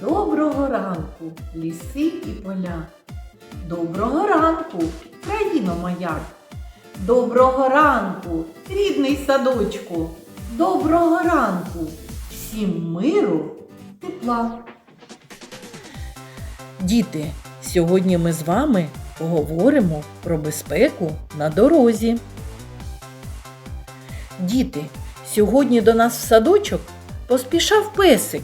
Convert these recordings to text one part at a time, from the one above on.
Доброго ранку, ліси і поля. Доброго ранку, країно моя. Доброго ранку, рідний садочку. Доброго ранку, всім миру, тепла. Діти, сьогодні ми з вами поговоримо про безпеку на дорозі. Діти, сьогодні до нас в садочок поспішав песик,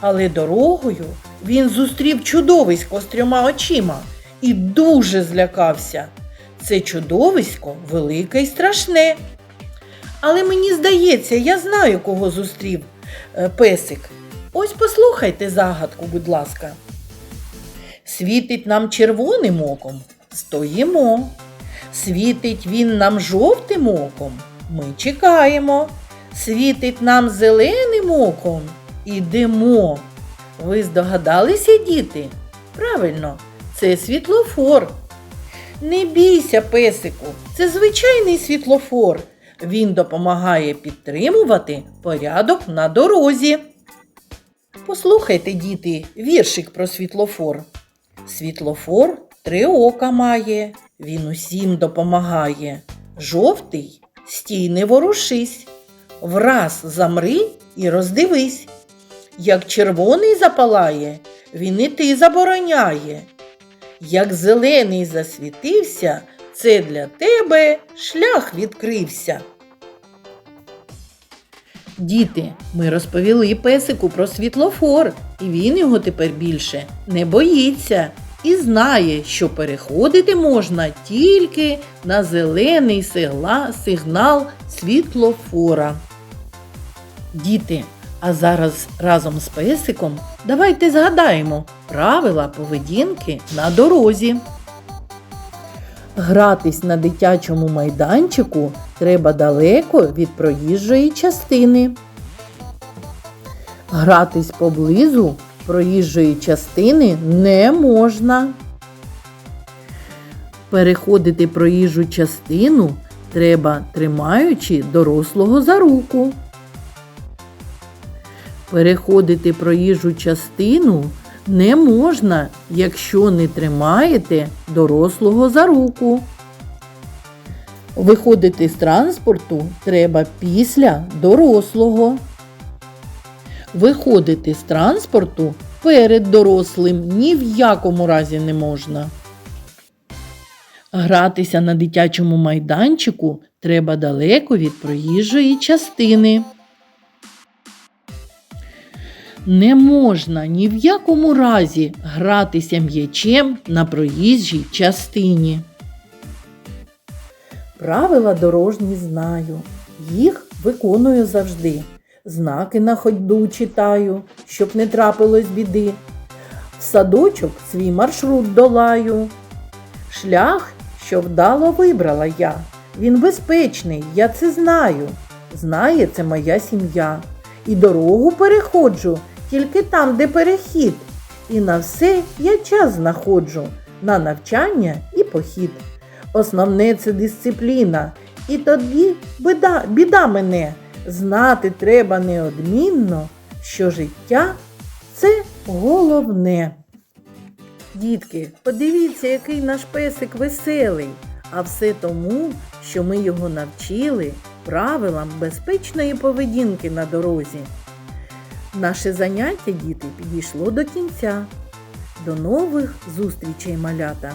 але дорогою він зустрів чудовисько з трьома очима і дуже злякався. Це чудовисько велике і страшне. Але мені здається, я знаю, кого зустрів е, песик. Ось послухайте загадку, будь ласка. Світить нам червоним оком, стоїмо. Світить він нам жовтим оком, ми чекаємо. Світить нам зеленим оком, ідемо. Ви здогадалися, діти? Правильно, це світлофор. Не бійся, песику, це звичайний світлофор. Він допомагає підтримувати порядок на дорозі. Послухайте, діти, віршик про світлофор. Світлофор три ока має, він усім допомагає. Жовтий стій не ворушись, враз замри і роздивись. Як червоний запалає, він і ти забороняє. Як зелений засвітився, це для тебе шлях відкрився. Діти, ми розповіли песику про світлофор, і він його тепер більше не боїться і знає, що переходити можна тільки на зелений сигнал світлофора. Діти, а зараз разом з песиком давайте згадаємо правила поведінки на дорозі. Гратись на дитячому майданчику треба далеко від проїжджої частини. Гратись поблизу проїжджої частини не можна. Переходити проїжджу частину треба тримаючи дорослого за руку. Переходити проїжджу частину не можна, якщо не тримаєте дорослого за руку. Виходити з транспорту треба після дорослого. Виходити з транспорту перед дорослим ні в якому разі не можна. Гратися на дитячому майданчику треба далеко від проїжджої частини. Не можна ні в якому разі гратися м'ячем на проїжджій частині. Правила дорожні знаю, їх виконую завжди. Знаки на ходьбу читаю, щоб не трапилось біди. В садочок свій маршрут долаю. Шлях, що вдало вибрала я. Він безпечний, я це знаю. Знає це моя сім'я. І дорогу переходжу тільки там, де перехід. І на все я час знаходжу на навчання і похід. Основне це дисципліна. І тоді біда, біда мене. Знати треба неодмінно, що життя це головне. Дітки, подивіться, який наш песик веселий, а все тому, що ми його навчили правилам безпечної поведінки на дорозі. Наше заняття, діти, підійшло до кінця. До нових зустрічей, малята!